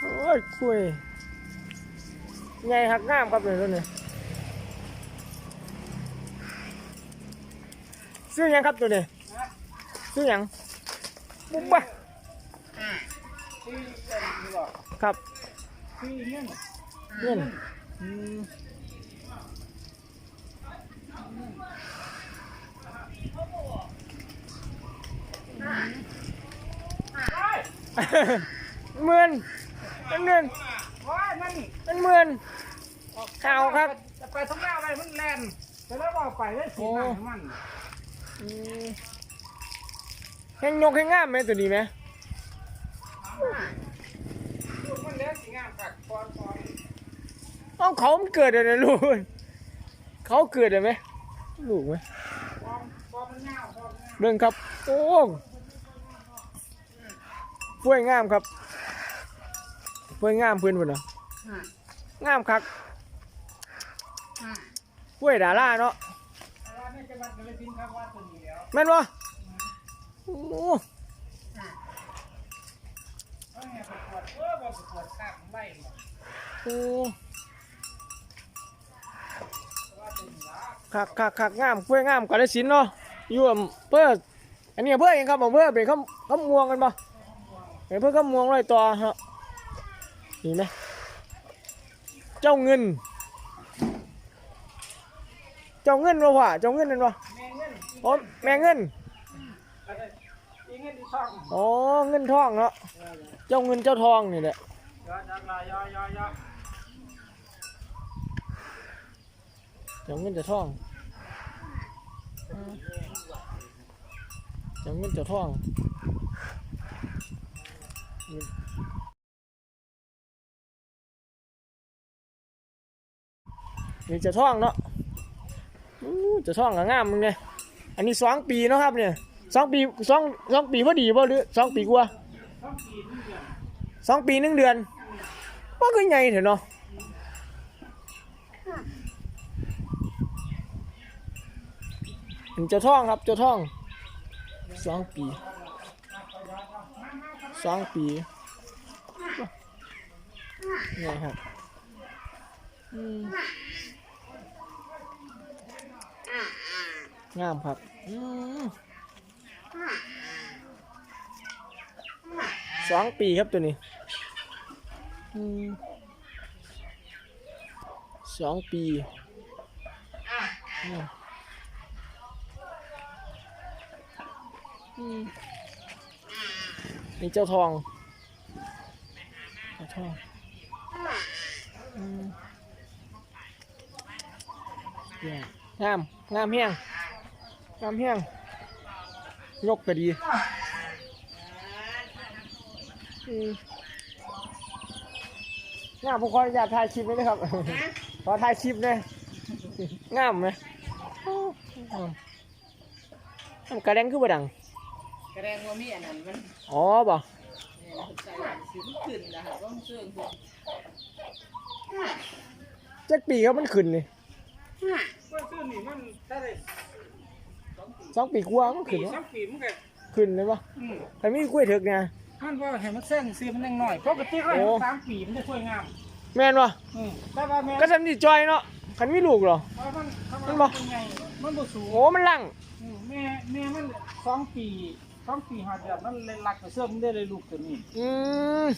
โอ้ยคุยใหญ่หักงามครับเลยตัวนี้ซื้อหยังครับตัวนี้นะซื้อหยังปุ๊บปะที่เล่นนี่หรอครับที่เงี้ยเงิน หมื่นเป็นเงินว้ายมันเป็นหมื่นข่าวครับจะไปทั้งหน้าอะไรมันแลนแต่แล้วว่าไปได้สีหน้ามันอืมแห้งยกแห้งงามไหมตัวนี้ไหมมันแล้วสีงามกักปอนปอนเอาเขามันเกิดอะไรลูกเขาเกิดอะไรไหมลูกไหมปอนปอนมันเงาปอนเงาเรื่องครับ โอ้ ป่วยงามครับป่วยงามเพื่อนเพื่อนนะงามคักป่วยดาราเนาะแล้วนี่จะวัดกันเลยพินข้างวัดตัวนี้แล้วแม่นวะโอ้เอาไงประกวดเออบ่ประกวดข้างไล่หมดโอ้ว่าตัวนี้ละคักคักคักงามป่วยงามกาฬสินธุ์เนาะอยู่อำเพื่ออันนี้อำเพื่อเองครับอำเพื่อเป็นข้ามข้ามม่วงกันปะ เป็นเพื่อข้ามวงลอยต่อฮะนี่ไหมเจ้าเงิน เจ้าเงินวะวะเจ้าเงินนั่นวะแม่เงินอ๋อแม่เงินอะไรอีเงินที่ช่องอ๋อเงินทองเนาะเจ้าเงินเจ้าทองนี่แหละเจ้าเงินเจ้าทองเจ้าเงินเจ้าทอง นี่จ้าทองเนาะจ้าทองก็งามมึงเนี่ยอันนี้สองปีเนาะครับเนี่ยสองปีสองสองปีพอดีบ่ะหรือสองปีกว่าช่องกี่นี่เดียวสองปีหนึ่งเดือนว่าก็ใหญ่เถอะเนาะเจ้าท่องครับเจ้าท่องสองปี สองปีนี่ครับงามครับสองปีครับตัวนี้สองปีอืม นี่เจ้าทองเจ้าทองอืมเนี่ยงามงามเฮียงงามเฮียงยกก็ดีอืมงามผมขออนุญาตถ่ายคลิปไว้นะครับขอถ่ายคลิปเลยงามไหมงามมันกระแดงคือบ่ดัง กระแดงว่ามีอันนั้นมันอ๋อบ่เนี่ยใส่สีมันขึ้นนะคะต้องเชื่องขึ้นจักปีครับมันขึ้นนี่เพื่อนซื้อนี่มันถ้าได้สองปีกว่ามันปีขึ้นสอวะงปีมันก็ขึ้นเลยปะอืมแต่มีกล้วยถึกเนี่ยท่านว่าให้มันแซงซีมันยังหน่อยปกติก็ให้โอ้ มันสามปีมันจะสวยงามแม่นวะอืมแต่ว่าแม่ก็ทำนี่จอยเนาะคันมีลูกเหรอเพราะมันเพราะมันบ่ มันเป็นไงมันบ่สูงโอ้มันลั่งอืมแม่แม่มันสองปี สองปีหาเดือนนั้นเลยรักกับเสื้อมันได้เลยลูกตัวนี้อืม